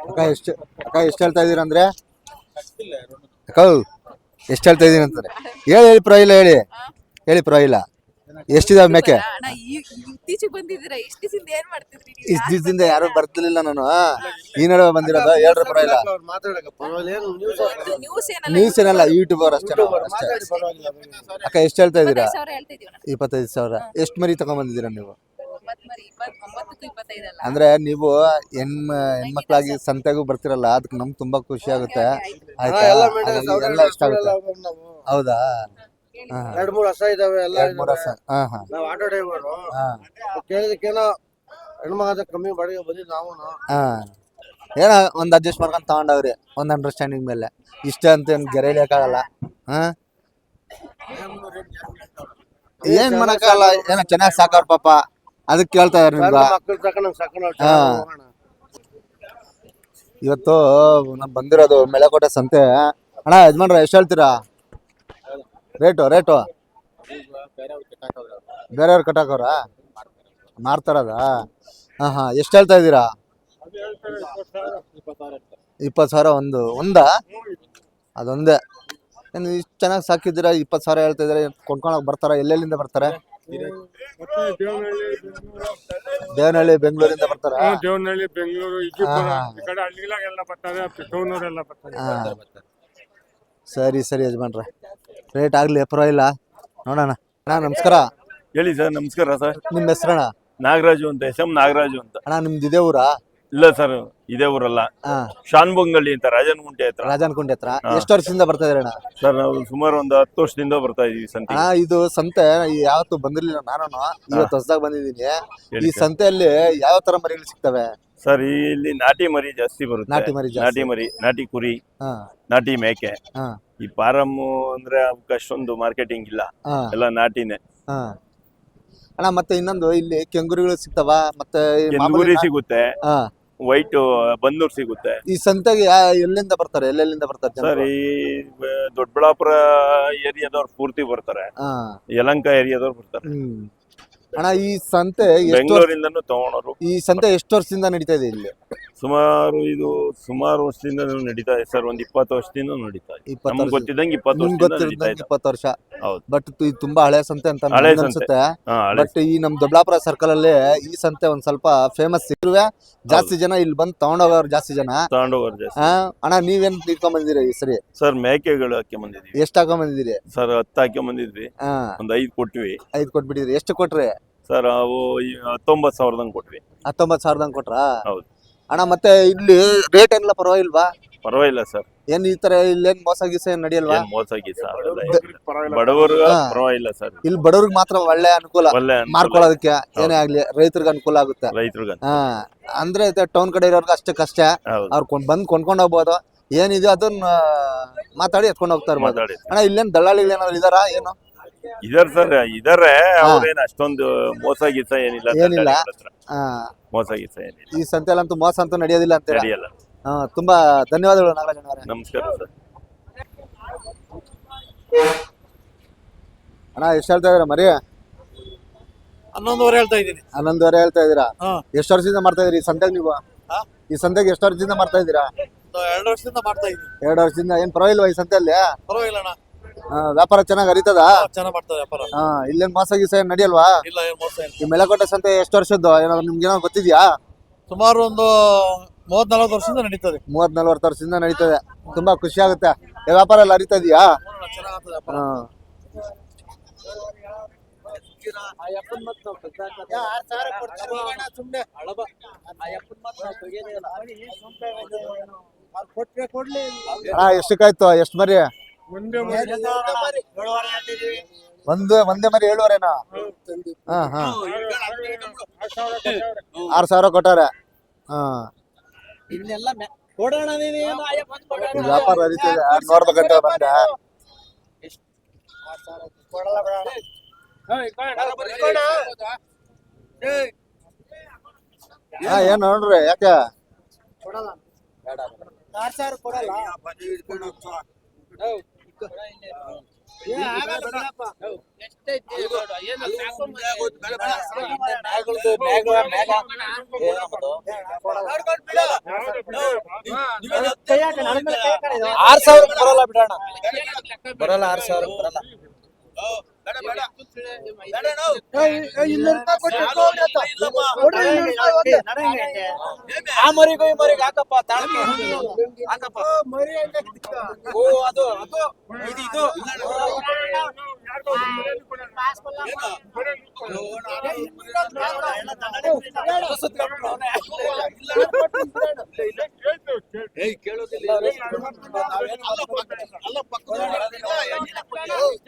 ಅಕ್ಕ ಎಷ್ಟು ಅಕ್ಕ ಎಷ್ಟು ಹೇಳ್ತಾ ಇದ್ದೀರ ಅಂದ್ರೆ? ಅಕ್ಕ ಎಷ್ಟು ಹೇಳ್ತಾ ಇದ್ದೀನಿ ಅಂತಾರೆ. ಹೇಳಿ ಹೇಳಿ ಇಲ್ಲ ಹೇಳಿ. ಹೇಳಿ ಪರವಾಗಿಲ್ಲ ಎಷ್ಟಿದಾವೆ ಮೇಕೆ ಅಣ್ಣ ಈ ಇತ್ತೀಚೆಗೆ ಬಂದಿದ್ದೀರಾ? ಇಷ್ಟು ದಿವಸದಿಂದ ಏನ್ ಮಾಡ್ತಿದ್ರಿ ನೀವು? ಇಷ್ಟ ದಿವಸದಿಂದ ಯಾರು ಬರ್ತಿರ್ಲಿಲ್ಲ ನಾನು. ಈ ನಡುವೆ ಬಂದಿರೋದು ಹೇಳ್ರಿ ಪರವಾಗಿಲ್ಲ ಇದು ನ್ಯೂಸ್ ಏನಲ್ಲ? ನ್ಯೂಸ್ ಏನಲ್ಲ ಯೂಟ್ಯೂಬರ್ ಅಷ್ಟೇ ಅಕ್ಕ ಎಷ್ಟು ಹೇಳ್ತಾ ಇದ್ದೀರಾ ಇಪ್ಪತ್ತೈದು ಸಾವಿರ ಎಷ್ಟು ಮರಿ ತಗೊಂಡ್ಬಂದಿದ್ದೀರಾ ನೀವು? ಅಂದ್ರೆ ನೀವು ಹೆಣ್ಮ ಹೆಣ್ಮಕ್ಳಾಗಿ ಸಂತೆಗೂ ಬರ್ತಿರಲ್ಲ ಅದಕ್ಕೆ ನಮ್ಗೆ ತುಂಬಾ ಖುಷಿ ಆಗುತ್ತೆ. ಆಯ್ತಾ. ಎಲ್ಲ ಇಷ್ಟ ಆಗುತ್ತೆ. ಹೌದಾ? ಎರಡ್ ಮೂರ್ ಹಸ ಇದಾವೆ ಎಲ್ಲ ಎರಡ್ ಮೂರ್ ಹಸ ಹಾ ಹಾ. ನಾವ್ ಆಟೋ ಡ್ರೈವರು. ಕೇಳಿದಕ್ಕೇನೋ ಹೆಣ್ಮಗ ಕಮ್ಮಿ ಬಾಡಿಗೆ ಬಂದಿದ್ದು ನಾವು. ಹಾ. ಏನೋ ಒಂದ್ ಅಡ್ಜಸ್ಟ್ ಮಾಡ್ಕೊಂಡ್ ತಗೊಂಡವ್ರಿ ಒಂದ್ ಅಂಡರ್ಸ್ಟ್ಯಾಂಡಿಂಗ್ ಮೇಲೆ. ಇಷ್ಟ ಅಂತ ಏನ್ ಗೆರೆ ಇಳಿಯಕ್ಕಾಗಲ್ಲ ಹಾ? ಏನ್ ಮಾಡಕ್ಕಾಗಲ್ಲ ಏನೋ ಚೆನ್ನಾಗ್ ಸಾಕವ್ರ ಪಾಪ. ಅದಕ್ಕೆ ಕೇಳ್ತಾ ಇದಾರೆ ನಿಮ್ಗೆ. ಮಕ್ಕಳು ತಕೊಂಡ್ ಸಾಕೋಣ ಹಾ. ಇವತ್ತು ನಮ್ ಬಂದಿರೋದು ಮೆಳಕೋಟೆ ಸಂತೆ. ಅಣ್ಣ ಯಜಮಾನ್ರ ಎಷ್ಟು ಹೇಳ್ತೀರಾ? Rate rate? ಬೇರೆಯವ್ರು ಕಟ್ಟಾಕವ್ರ? ಮಾರ್ತಾರದ? ಹಾ ಹಾ. ಎಷ್ಟು ಹೇಳ್ತಾ ಇದ್ದೀರಾ? ಇಪ್ಪತ್ತು ಸಾವಿರ ಒಂದು. ಒಂದಾ? ಅದೊಂದೇ. ಏನು ಇಷ್ಟು ಚೆನ್ನಾಗಿ ಸಾಕಿದ್ದೀರಾ? ಇಪ್ಪತ್ತು ಸಾವಿರ ಹೇಳ್ತಾ ಇದ್ದಾರೆ. ಕೊಂಡ್ಕೊಳಕ್ ಬರ್ತಾರ? ಎಲ್ಲೆಲ್ಲಿಂದ ಬರ್ತಾರೆ? ದೇವನಹಳ್ಳಿ ಬೆಂಗಳೂರಿಂದ ಬರ್ತಾರ? ದೇವನಹಳ್ಳಿ ಬೆಂಗಳೂರು ಹಾ. ಈ ಕಡೆ ಹಳ್ಳಿಲಾಗೆಲ್ಲ ಬರ್ತಾರೆ ಟೌನವರೆಲ್ಲ ಬರ್ತಾರೆ. ಹಾ. ಸರಿ ಸರಿ ಯಜಮಾನ್ರ. ರೇಟ್ ಆಗ್ಲಿ ಪರವಾಗಿಲ್ಲ. ನೋಡೋಣ. ಅಣ್ಣ ನಮಸ್ಕಾರ. ಹೇಳಿ ಸರ್ ನಮಸ್ಕಾರ ಸರ್. ನಿಮ್ಮ ಹೆಸರಣ್ಣ? ನಾಗರಾಜು ಅಂತ ಎಸ್ ಎಂ ನಾಗರಾಜು ಅಂತ. ಅಣ್ಣ ನಿಮ್ದು ಇದೇ ಊರಾ? ಇಲ್ಲ ಸರ್ ಇದೇ ಊರಲ್ಲ. ಶಾನ್ಬೊಂಗಲ್ಲಿ ಅಂತ ರಾಜನಗುಂಟೆ ಹತ್ರ. ರಾಜನ್ಕುಂಟೆ ಹತ್ರ. ಎಷ್ಟು ವರ್ಷದಿಂದ ಬರ್ತಾ ಇದ್ರೆ ಅಣ್ಣ? ಸರ್ ನಾವು ಸುಮಾರು ಒಂದು ಹತ್ತು ವರ್ಷದಿಂದ ಬರ್ತಾ ಇದೀವಿ ಸಂತೆ. ಅಣ್ಣ ಇದು ಸಂತೆ ಯಾವತ್ತು ಬಂದಿರ್ಲಿಲ್ಲ ನಾನು ಇವತ್ತು ಹೊಸದಾಗ ಬಂದಿದ್ದೀನಿ. ಈ ಸಂತೆಯಲ್ಲಿ ಯಾವ ತರ ಮರಿಗಳು ಸಿಗ್ತವೆ? ಸರ್ ಇಲ್ಲಿ ನಾಟಿ ಮರಿ ಜಾಸ್ತಿ ಬರುತ್ತೆ. ನಾಟಿ ಮರಿ ನಾಟಿ ಮರಿ ನಾಟಿ ಕುರಿ ನಾಟಿ ಮೇಕೆ. ಈ ಫಾರಮ್ ಅಂದ್ರೆ ಅವಕ್ಕೆ ಅಷ್ಟೊಂದು ಮಾರ್ಕೆಟಿಂಗ್ ಇಲ್ಲ. ಎಲ್ಲ ನಾಟಿನೇ. ಅಣ್ಣ ಮತ್ತೆ ಇನ್ನೊಂದು ಇಲ್ಲಿ ಕೆಂಗುರಿಗಳು ಸಿಗ್ತಾವ? ಮತ್ತೆ ನಾ- ಸಿಗುತ್ತೆ. ವೈಟ್ ಬಂದೂರ್ ಸಿಗುತ್ತೆ. ಈ ಸಂತೆಗೆ ಯಾ- ಎಲ್ಲಿಂದ ಬರ್ತಾರೆ? ಎಲ್ಲೆಲ್ಲಿಂದ ಬರ್ತಾರೆ ಸರ್ ಜನರು? ಈ ಬ- ದೊಡ್ಡಬಳ್ಳಾಪುರ ಏರಿಯಾದವ್ರು ಪೂರ್ತಿ ಬರ್ತಾರೆ. ಹಾ. ಯಲಂಕ ಏರಿಯಾದವ್ರು ಬರ್ತಾರೆ. ಹ್ಮ್. ಅಣ್ಣ ಈ ಸಂತೆ ಎಷ್ಟು ವರ್ಷ- ಬೆಂಗಳೂರಿಂದನೂ ತಗೊಂಡೋರು ಈ ಸಂತೆ ಎಷ್ಟು ವರ್ಷದಿಂದ ನಡೀತಾ ಇದೆ ಇಲ್ಲಿ? ಸುಮಾರು ಇದು ಸುಮಾರು ವರ್ಷದಿಂದ ನಡೀತಾ ಇದೆ. ಸರ್ ಒಂದ್ ಇಪ್ಪತ್ತು ವರ್ಷದಿಂದ ನಡೀತಾ ಇದೆ. ಇಪ್ಪತ್ತು ನಮ್ಗೆ ವರ್ಷ. ಗೊತ್ತಿದ್ದಂಗೆ ಇಪ್ಪತ್ತು ನಿಮ್ಗೆ ವರ್ಷದಿಂದ ನಡೀತಾ ಗೊತ್ತಿರೋದಂಗೆ ಇದೆ. ಇಪ್ಪತ್ತು ವರ್ಷ. ಬಟ್ ಇದು ತುಂಬಾ ಹಳೆ ಸಂತೆ ಅಂತ ಹಳೆ ನನ್ಗೆ ಸಂತೆ. ಅನ್ಸುತ್ತೆ ಹಾ ಹಳೆ ಬಟ್ ಈ ನಮ್ ದೊಡ್ಡಾಪುರ ಸರ್ಕಲ್ ಅಲ್ಲಿ ಈ ಸಂತೆ ಒಂದ್ ಸ್ವಲ್ಪ ಫೇಮಸ್ ಸಿಗುವೆ ಜಾಸ್ತಿ ಜನ ಇಲ್ಲಿ ಬಂದು ತಗೊಂಡೋಗವ್ರು ಜಾಸ್ತಿ ಜನ. ತಗೊಂಡೋಗೋರು ಜಾಸ್ತಿ ಅಣ್ಣ ನೀವೇನ್ ತಿಳ್ಕೊಂಡ್ ಬಂದಿರಿ ಈ ಸರಿ? ಸರ್ ಮೇಕೆಗಳು ಹಾಕಿ ಬಂದಿದ್ವಿ ಎಷ್ಟ್ ಹಾಕೊಂಡ್ ಬಂದಿದ್ದೀರಿ ಸರ್ ಹತ್ತು ಹಾಕಿ ಬಂದಿದ್ವಿ ಹಾ. ಒಂದ್ ಐದ್ ಕೊಟ್ವಿ. ಐದ್ ಕೊಟ್ಬಿಟ್ಟಿದ್ರಿ. ಎಷ್ಟು ಕೊಟ್ರಿ? ಸರ್ ಅವು ಈ ಹತ್ತೊಂಬತ್ತು ಸಾವಿರದಂಗ್ ಕೊಟ್ವಿ. ಹತ್ತೊಂಬತ್ ಸಾವಿರದಂಗ್ ಕೊಟ್ರಾ? ಹೌದು. ಅಣ್ಣ ಮತ್ತೆ ಇಲ್ಲಿ ರೇಟ್ ಏನಿಲ್ಲ ಪರವಾಗಿಲ್ವಾ? ಪರವಾಗಿಲ್ಲ ಸರ್ ಏನ್ ಈ ತರ ಇಲ್ಲೇನ್ ಮೋಸ ಗೀಸ ಏನ್ ನಡೆಯಲ್ವಾ? ಏನ್ ಮೋಸ ಗೀಸ ಅದೆಲ್ಲ ಏನಿಲ್ಲ. ಬಡವರು ಹಾ. ಪರವಾಗಿಲ್ಲ ಸರ್. ಇಲ್ಲಿ ಬಡವ್ರಿಗೆ ಮಾತ್ರ ಒಳ್ಳೆ ಅನುಕೂಲ. ಒಳ್ಳೆ ಮಾರ್ಕೊಳ್ಳೋದಕ್ಕೆ ಏನೇ ಆಗ್ಲಿ ರೈತರಿಗೆ ಅನುಕೂಲ ಆಗುತ್ತೆ. ರೈತರಿಗೆ ಹಾ. ಅಂದ್ರೆ ಟೌನ್ ಕಡೆ ಇರೋರ್ಗೆ ಅಷ್ಟೇ ಕಷ್ಟ. ಹೌದು. ಅವ್ರು ಕೊಂಡ್ ಬಂದ್ ಕೊಂಡ್ಕೊಂಡ್ ಹೋಗ್ಬೋದು. ಏನಿದೆ ಅದನ್ನ ಮಾತಾಡಿ ಎತ್ಕೊಂಡ್ ಹೋಗ್ತಾ ಇರ್ಬೋದು. ಮಾತಾಡಿ ಅಣ್ಣ ಇಲ್ಲೇನ್ ದಳ್ಳಾಳಿಗಳು ಏನಾದ್ರು ಇದಾರ? ಏನು? ಇದಾರೆ ಸರ್ ಇದಾರೆ. ಅವ್ರೇನ್ ಅಷ್ಟೊಂದು ಮೋಸ ಗೀಸ ಏನಿಲ್ಲ ಏನಿಲ್ಲ. ದಲ್ಲಾಳಿಗಳ ಹತ್ರ. ಹಾ. ಮೋಸ ಗೀಸ ಏನಿಲ್ಲ. ಈ ಸಂತೆಲಂತೂ ಮೋಸ ಅಂತೂ ನಡೆಯೋದಿಲ್ಲ ಅಂತ ನಡೆಯಲ್ಲ. ಹಾ ತುಂಬಾ ಧನ್ಯವಾದಗಳು ನಾಗರಾಜ ಅವರೇ. ನಮಸ್ಕಾರ ಸರ್. ಅಣ್ಣ ಎಷ್ಟು ಹೇಳ್ತಾ ಇದೀರಾ ಮರಿ? ಹನ್ನೊಂದುವರೆ ಹೇಳ್ತಾ ಇದ್ದೀನಿ. ಹನ್ನೊಂದುವರೆ ಹೇಳ್ತಾ ಇದೀರಾ ಹಾ. ಎಷ್ಟು ವರ್ಷದಿಂದ ಮಾಡ್ತಾ ಇದೀರಿ ಈ ಸಂತೆಗೆ ನೀವು? ಹಾ? ಈ ಸಂತೆಗೆ ಎಷ್ಟು ವರ್ಷದಿಂದ ಮಾಡ್ತಾ ಇದ್ದೀರಾ? ಎರಡು ವರ್ಷದಿಂದ ಮಾಡ್ತಾ ಇದ್ದೀನಿ. ಎರಡು ವರ್ಷದಿಂದ? ಏನ್ ಪರವಾಗಿಲ್ವಾ ಈ ಸಂತೆಯಲ್ಲಿ? ಪರವಾಗಿಲ್ಲ ಅಣ್ಣ. ವ್ಯಾಪಾರ ಚೆನ್ನಾಗಿ ಅರಿತದ ಚೆನ್ನಾಗಿ ಮಾಡ್ತಾರೆ ವ್ಯಾಪಾರ. ಹಾ ಇಲ್ಲೇನ್ ಮೋಸ ಗೀಸ ಏನ್ ನಡೆಯಲ್ವಾ? ಇಲ್ಲ ಏನು ಮೋಸ ಇಲ್ಲ. ಈ ಮೆಳಕೋಟೆ ಸಂತೆ ಎಷ್ಟು ವರ್ಷದ್ದು? ಏನಾದ್ರು ನಿಮ್ಗೆ ಏನೋ ಗೊತ್ತಿದ್ಯಾ? ಸುಮಾರು ಒಂದು ಮೂವತ್ ನಲ್ವತ್ತು ವರ್ಷದಿಂದ ನಡೀತದೆ. ಮೂವತ್ ನಲ್ವತ್ತು ವರ್ಷದಿಂದ ನಡೀತದೆ. ತುಂಬಾ ಖುಷಿ ಆಗುತ್ತೆ. ವ್ಯಾಪಾರ. ಎಲ್ಲ ಅರಿತಾ ಇದೆಯಾ ಎಷ್ಟಕ್ಕಾಯ್ತು ಎಷ್ಟು ಮರಿ? ಒಂದು ಒಂದೇ ಮರಿ. ಏಳುವರೆನಾ? ಹಾ ಹಾ. ಆರ್ ಸಾವಿರ ಕೊಟ್ಟಾರೆ ಹಾ. ಇನ್ನೆಲ್ಲ ಕೊಡೋಣ ವ್ಯಾಪಾರ ನೋಡ್ಬೇಕಂತ ಬಂದೆ? ಹಾ ಏನ್ ನೋಡ್ರಿ ಯಾಕೆ? ಕೊಡಲ್ಲ. ಕೊಡಲ್ಲ. ಆರ್ ಸಾವಿರ ಬರಲ್ಲ ಬಿಡೋಣ. ಬರಲ್ಲ ಆರ್ ಸಾವಿರ ಬರಲ್ಲ. ಆ ಮರಿಗೂ ಈ ಮರಿಗೆ ಹಾಕಪ್ಪ ತಾಳಕ್ಕೆ ಹಾಕಪ್ಪ ಓ ಅದು ಅದು ಇದು ಇದು ನನ್ನ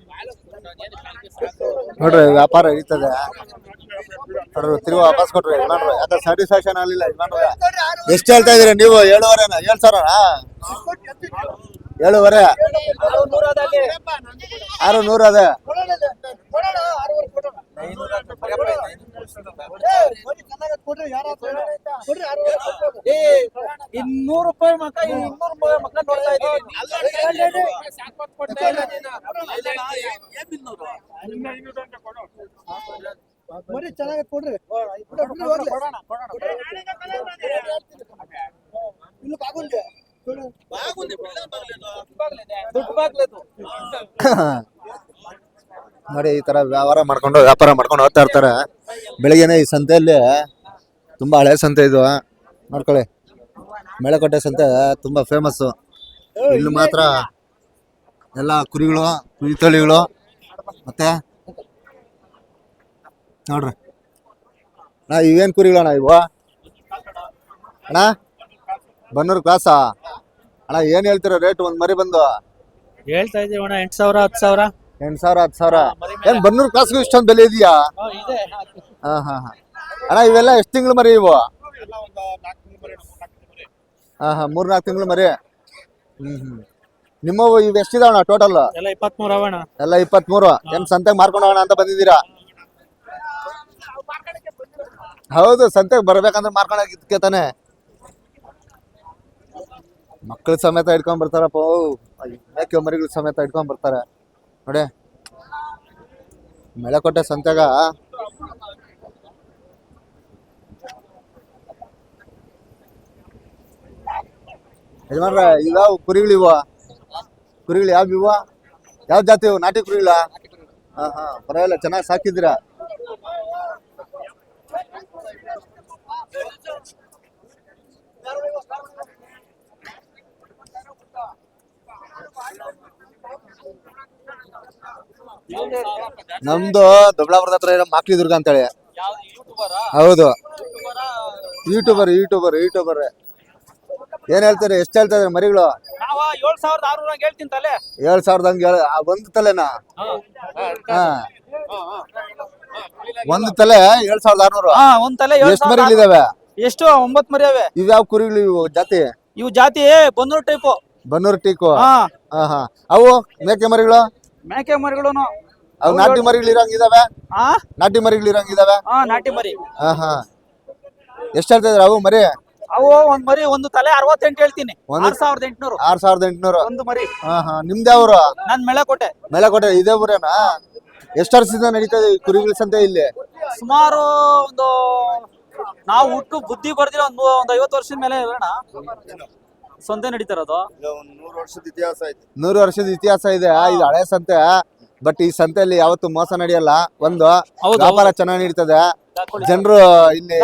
ನೋಡ್ರಿ ವ್ಯಾಪಾರ ಹಿಡಿತದೆ ನೋಡ್ರಿ ತಿರುಗಿ ವಾಪಸ್ ಕೊಟ್ರಿ ಯಜಮಾನ್ರು ಯಾಕೆ ಸ್ಯಾಟಿಸ್ಫ್ಯಾಕ್ಷನ್ ಆಗಲಿಲ್ಲ ಯಜಮಾನ್ರು ಎಷ್ಟು ಹೇಳ್ತಾ ಇದೀರಿ ನೀವು ಏಳುವರೆ ಏಳು ಸಾವಿರ ಏಳುವರೆ ಆರು ನೂರ ಅದೇ ಇನ್ನೂರು ರೂಪಾಯಿ ಮಕ್ಕ ಇನ್ನೂರು ರೂಪಾಯಿ ಮಕ್ಕ ನೋಡ್ತಾ ಇದ್ದೀನಿ ಇನ್ನ ಐನೂರು ಅಂತ ಕೊಡು. ಮರಿ ಚೆನ್ನಾಗಿ ಕೊಡ್ರಿ. ನೋಡಿ ಈ ತರ ವ್ಯವಹಾರ ಮಾಡ್ಕೊಂಡು ವ್ಯಾಪಾರ ಮಾಡ್ಕೊಂಡು ಹೋಗ್ತಾ ಇರ್ತಾರೆ. ಬೆಳಿಗ್ಗೆನೆ ಈ ಸಂತೆಯಲ್ಲಿ ತುಂಬಾ ಹಳೆ ಸಂತೆ ಇದು. ನೋಡ್ಕೊಳ್ಳಿ. ಮೇಳಕೋಟೆ ಸಂತೆ ತುಂಬಾ ಫೇಮಸ್ ಇಲ್ಲಿ ಮಾತ್ರ ಎಲ್ಲ ಕುರಿಗಳು ಕುರಿ ತಳಿಗಳು ಮತ್ತೆ? ನೋಡ್ರಿ. ಅಣ್ಣ ಇವೇನ್ ಕುರಿಗಳಣ ಇವು? ಅಣ್ಣ ಬನ್ನೂರು ಕ್ಲಾಸಾ ಅಣ್ಣ ಏನ್ ಹೇಳ್ತೀರ ರೇಟ್ ಒಂದ್ ಮರಿ ಬಂದು? ಹೇಳ್ತಾ ಇದೀವಿ ಅಣ್ಣ ಎಂಟು ಸಾವಿರ ಹತ್ತು ಸಾವಿರ. ಎಂಟ್ ಸಾವಿರ ಹತ್ತು ಸಾವಿರ. ಏನ್ ಬನ್ನೂರು ಕ್ಲಾಸ್ಗೂ ಇಷ್ಟೊಂದು ಬೆಲೆ ಇದೆಯಾ? ಇದೆ ಹಾ ಹಾ ಹಾ. ಅಣ್ಣ ಇವೆಲ್ಲ ಎಷ್ಟು ತಿಂಗಳು ಮರಿ ಇವು? ಹಾ ಹಾ ಮೂರ್ ನಾಲ್ಕು ತಿಂಗಳು ಮರಿ. ಹ್ಮ್ ಹ್ಮ್. ನಿಮ್ಮವು ಇವು ಎಷ್ಟಿದಾವಣ ಟೋಟಲ್ ಎಲ್ಲ ಇಪ್ಪತ್ಮೂರು ಅವಣ ಎಲ್ಲ ಇಪ್ಪತ್ಮೂರು. ಏನ್ ಸಂತೆಗೆ ಮಾರ್ಕೊಂಡು ಹೋಗೋಣ ಅಂತ ಬಂದಿದ್ದೀರಾ? ಹೌದು ಸಂತೆಗೆ ಬರ್ಬೇಕಂದ್ರೆ ಮಾರ್ಕೊಂಡೋಗಿದ್ಕೆ ತಾನೆ. ಮಕ್ಕಳ ಸಮೇತ ಇಟ್ಕೊಂಡ್ ಬರ್ತಾರಪ್ಪ. ಮೇಕೆ ಮರಿಗಳ ಸಮೇತ ಇಟ್ಕೊಂಡ್ ಬರ್ತಾರೆ. ನೋಡಿ. ಮೇಳಕೋಟೆ ಸಂತೆಗ. ಯಜಮಾನ್ರ ಇದಾವು ಕುರಿಗಳು ಇವ ಕುರಿಗಳು ಯಾವ ಇವ ಯಾವ ಜಾತಿ ಇವು ನಾಟಿ ಕುರಿಗಳ? ಹಾ ಹಾ ಪರವಾಗಿಲ್ಲ ಚೆನ್ನಾಗಿ ಸಾಕಿದ್ದೀರ? ನಮ್ದು ದೊಡ್ಡಾಪುರದ ಹತ್ರ ಇರೋ ಮಾಕ್ಲಿ ದುರ್ಗ ಅಂತೇಳಿ. ಹೌದು. ಯೂಟ್ಯೂಬರ್ ಯೂಟ್ಯೂಬರ್ ಯೂಟ್ಯೂಬರ್ ಏನ್ ಹೇಳ್ತಾರೆ? ಎಷ್ಟು ಹೇಳ್ತಾ ಇದ್ರೆ ಮರಿಗಳು? ನಾವ ಏಳ್ ಸಾವಿರದ ಆರ್ನೂರ ಹೇಳ್ತೀನಿ ತಲೆ. ಏಳ್ ಸಾವಿರದ ಹಂಗೆ ಹೇಳ ಆ, ಒಂದು ತಲೆನಾ? ಹಾ. ಒಂದು ತಲೆ ಏಳ್ ಸಾವಿರದ ಆರ್ನೂರು? ಹಾ ಒಂದ್ ತಲೆ ಏಳ್ ಎಷ್ಟು ಮರಿಗಳಿದಾವೆ? ಎಷ್ಟು? ಒಂಬತ್ ಮರಿ ಅವೆ. ಇವ್ಯಾವ ಕುರಿಗಳು ಇವು ಜಾತಿ? ಇವು ಜಾತಿ ಬನ್ನೂರು ಟೈಪು. ಬನ್ನೂರು ಟೀಕು ಹಾ. ಹಾ ಹಾ. ಅವು ಮೇಕೆ ಮರಿಗಳು? ಮೇಕೆ ಮರಿಗಳು ಅವು ನಾಟಿ ಮರಿಗಳು ಇರಂಗಿದಾವೆ? ಹಾ ನಾಟಿ ಮರಿಗಳು ಇರಂಗಿದಾವೆ? ಹಾ ನಾಟಿ ಮರಿ. ಹಾ ಹಾ. ಎಷ್ಟು ಹೇಳ್ತಾ ಇದ್ರ ಅವು ಮರಿ? ಅವು ಒಂದ್ ಮರಿ ಒಂದು ತಲೆ ಅರವತ್ತೆಂಟು ಹೇಳ್ತೀನಿ. ಒಂದು- ಆರ್ ಸಾವಿರದ ಎಂಟ್ನೂರು. ಆರ್ ಸಾವಿರದ ಎಂಟುನೂರು. ಒಂದು ಮರಿ. ಹಾ ಹಾ. ನಿಮ್ದೇ ಅವರು ನನ್ ಮೆಳಕೋಟೆ ಮೇಲಕೋಟೆ ಇದೇ ಊರೇನಾ? ಎಷ್ಟು ವರ್ಷದಿಂದ ನಡೀತಾ ಇದೆ ಈ ಕುರಿಗಳ ಸಂತೆ ಇಲ್ಲಿ? ಸುಮಾರು ಒಂದು ನಾವು ಹುಟ್ಟು ಬುದ್ಧಿ ಬರ್ದಿಲ್ಲ ಒಂದು ಒಂದ್ ಐವತ್ತು ವರ್ಷದ ಮೇಲೆ ಇರೋಣ. ಸಂತೆ ನಡೀತಾರದು ನೂರು ವರ್ಷದ ಇತಿಹಾಸ ಐತೆ. ನೂರು ವರ್ಷದ ಇತಿಹಾಸ ಇದೆ. ಇದು ಹಳೆ ಸಂತೆ ಬಟ್ ಈ ಸಂತೆಯಲ್ಲಿ ಯಾವತ್ತು ಮೋಸ ನಡೆಯಲ್ಲ. ಒಂದು ಹೌದು, ವ್ಯಾಪಾರ ಚೆನ್ನಾಗಿ ನಡೀತದೆ. ಜನರು ಇಲ್ಲಿ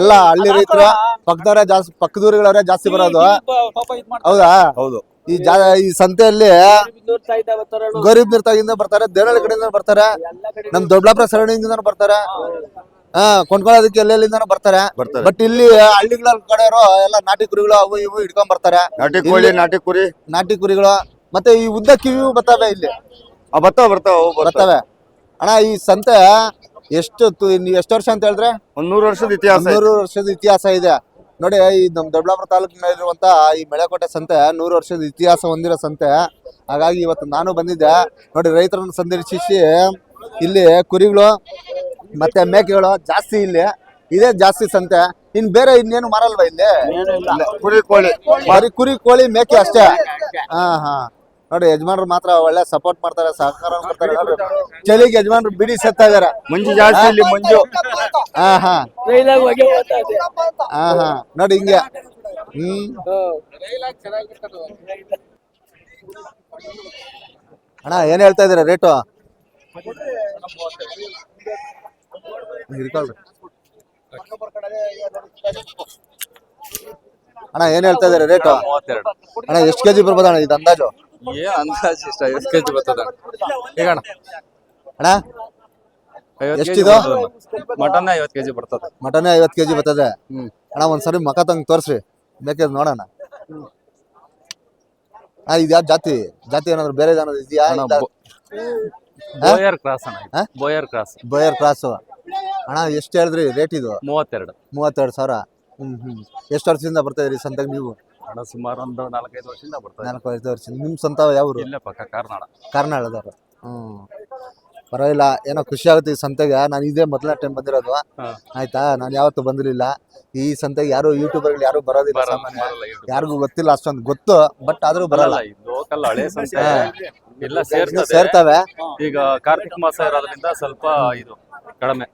ಎಲ್ಲ ಹಳ್ಳಿ ರೈತರು ಪಕ್ಕದವರೇ ಜಾಸ್ತಿ ಪಕ್ಕದೂರುಗಳವರೇ ಜಾಸ್ತಿ ಬರೋದು. ಹೌದಾ? ಹೌದು. ಈ ಜಾ ಈ ಸಂತೆಯಲ್ಲಿ ಗರೀಬ್ ನಿರ್ತಾಗಿಂದ ಬರ್ತಾರೆ ದೇವನಹಳ್ಳಿ ಕಡೆಯಿಂದ ಬರ್ತಾರೆ. ನಮ್ ದೊಡ್ಡಾಪುರ ಸರೌಂಡಿಂಗ್ ಬರ್ತಾರೆ. ಹಾ ಕೊಂಡ್ಕೊಳ್ಳೋದಕ್ಕೆ ಎಲ್ಲೆಲ್ಲಿಂದ ಬರ್ತಾರೆ. ಬರ್ತಾರೆ. ಬಟ್ ಇಲ್ಲಿ ಹಳ್ಳಿಗಳ ಕಡೆಯವರು ಎಲ್ಲ ನಾಟಿ ಕುರಿಗಳು ಅವು ಇವು ಇಟ್ಕೊಂಡ್ ಬರ್ತಾರೆ. ನಾಟಿ ಕೋಳಿ ನಾಟಿ ಕುರಿ. ನಾಟಿ ಕುರಿಗಳು ಮತ್ತೆ ಈ ಉದ್ದ ಕಿವಿ ಬರ್ತಾವೆ ಇಲ್ಲಿ. ಬರ್ತಾವ ಬರ್ತಾವ ಅವು ಬರ್ತಾವ. ಬರ್ತವೆ. ಅಣ್ಣ ಈ ಸಂತೆ ಎಷ್ಟು ತು- ನೀವು ಎಷ್ಟು ವರ್ಷ ಅಂತ ಹೇಳಿದ್ರೆ? ಒಂದ್ ನೂರು ವರ್ಷದ ಇತಿಹಾಸ ಐತೆ. ನೂರು ವರ್ಷದ ಇತಿಹಾಸ ಇದೆ. ನೋಡಿ ಈ ನಮ್ಮ ದೊಡ್ಡಬಳ್ಳಾಪುರ ತಾಲೂಕಿನಲ್ಲಿರುವಂತ ಈ ಮಳೆಕೋಟೆ ಸಂತೆ ನೂರು ವರ್ಷದ ಇತಿಹಾಸ ಹೊಂದಿರೋ ಸಂತೆ. ಹಾಗಾಗಿ ಇವತ್ತು ನಾನು ಬಂದಿದ್ದೆ. ನೋಡಿ ರೈತರನ್ನು ಸಂದರ್ಶಿಸಿ ಇಲ್ಲಿ ಕುರಿಗಳು ಮತ್ತೆ ಮೇಕೆಗಳು ಜಾಸ್ತಿ ಇಲ್ಲಿ. ಇದೇ ಜಾಸ್ತಿ ಸಂತೆ. ಇನ್ ಬೇರೆ ಇನ್ನೇನು ಮಾರಲ್ವಾ ಇಲ್ಲಿ ಇಲ್ಲ, ಕುರಿ ಕೋಳಿ. ಬರೀ ಕುರಿ ಕೋಳಿ ಮೇಕೆ ಅಷ್ಟೇ. ಹಾ ಹಾ. ನೋಡಿ ಯಜಮಾನ್ರು ಮಾತ್ರ ಒಳ್ಳೆ ಸಪೋರ್ಟ್ ಮಾಡ್ತಾರೆ ಸಹಕಾರ ಮಾಡ್ತಾರೆ ನೋಡ್ರಿ. ಚಳಿಗೆ ಯಜಮಾನ್ರು ಬಿಡಿ ಸತ್ತ ಇದಾರೆ. ಮಂಜು ಜಾಸ್ತಿ ಇಲ್ಲಿ ಮಂಜು. ಹಾ ಹಾ. ಹಾ ಹಾ. ನೋಡಿ ಹಿಂಗೆ. ಹ್ಮ್. ಅಣ್ಣ ಏನ್ ಹೇಳ್ತಾ ಇದೀರ ರೇಟು ಹಿಡ್ಕೊಳ್ರಿ. ಅಣ್ಣ ಏನ್ ಹೇಳ್ತಾ ಇದಾರೆ ರೇಟು ಅಣ್ಣ ಎಷ್ಟು ಕೆಜಿ ಬರ್ಬೋದು ಅಣ್ಣ ಇದು ಅಂದಾಜು? ಏ ಅಂದಾಜು ಇಷ್ಟ ಎಷ್ಟು ಕೆಜಿ ಬರ್ತದ? ಈಗ ಅಣ್ಣ. ಅಣ್ಣ ಐವತ್ತು ಎಷ್ಟಿದು? ಮಟನ್ ಐವತ್ತು ಕೆಜಿ ಬರ್ತದೆ. ಮಟನ್ ಐವತ್ತು ಕೆಜಿ ಬರ್ತದೆ. ಹ್ಮ್. ಅಣ್ಣ ಒಂದ್ಸರಿ ಮಕ ತಂಗ್ ತೋರ್ಸ್ರಿ. ಬೇಕಿದ್ ನೋಡೋಣ. ಅಣ್ಣ ಇದು ಯಾವ ಜಾತಿ? ಜಾತಿ ಏನಾದ್ರು ಬೇರೆ ಏನಾದ್ರು ಇದೆಯಾ? ಅಣ್ಣ, ಇಲ್ಲ ಬೊ- ಬೋಯರ್ ಕ್ರಾಸ್ ಅಣ್ಣ. ಹಾ? ಇದು. ಬೋಯರ್ ಕ್ರಾಸ್ ಬೋಯರ್ ಕ್ರಾಸು ಅಣ್ಣ ಎಷ್ಟು ಹೇಳಿದ್ರಿ ರೇಟ್ ಇದು? ಮೂವತ್ತೆರಡು. ಮೂವತ್ತೆರಡು ಸಾವಿರ. ಹ್ಮ್ ಹ್ಮ್. ಎಷ್ಟು ವರ್ಷದಿಂದ ಬರ್ತಾ ಇದ್ರಿ ಸಂತೆಗೆ ನೀವು? ಅಣ್ಣ ಸುಮಾರು ಒಂದು ನಾಲ್ಕೈದು ವರ್ಷದಿಂದ ಬರ್ತಾರೆ ನಾಲ್ಕೈದು ವರ್ಷ. ನಿಮ್ ಸ್ವಂತ ಯಾವ ಊರು ಇಲ್ಲೇ ಪಕ್ಕ ಕಾರ್ನಾಡ. ಕಾರ್ನಾಳದವ್ರು ಹ್ಮ್. ಪರವಾಗಿಲ್ಲ ಏನೋ ಖುಷಿ ಆಗುತ್ತೆ ಈ ಸಂತೆಗೆ. ನಾನು ಇದೇ ಮೊದಲ ಟೈಮ್ ಬಂದಿರೋದು. ಆಯ್ತಾ? ನಾನು ಯಾವತ್ತೂ ಬಂದಿರಲಿಲ್ಲ. ಈ ಸಂತೆಗೆ ಯಾರು ಯೂಟ್ಯೂಬರ್ಗಳು ಯಾರು ಬರೋದಿಲ್ಲ ಸಾಮಾನ್ಯ. ಯಾರಿಗೂ ಗೊತ್ತಿಲ್ಲ ಅಷ್ಟೊಂದು. ಗೊತ್ತು ಬಟ್ ಆದ್ರೂ ಬರಲ್ಲ. ಬರಲ್ಲ ಇದು ಲೋಕಲ್ ಹಳೆ ಸಂತೆ ಎಲ್ಲ ಸೇರ್ತದೆ. ಸೇರ್ತವೆ. ಈಗ ಕಾರ್ತಿಕ ಮಾಸ ಇರೋದ್ರಿಂದ ಸ್ವಲ್ಪ ಇದು ಕಡಿಮೆ.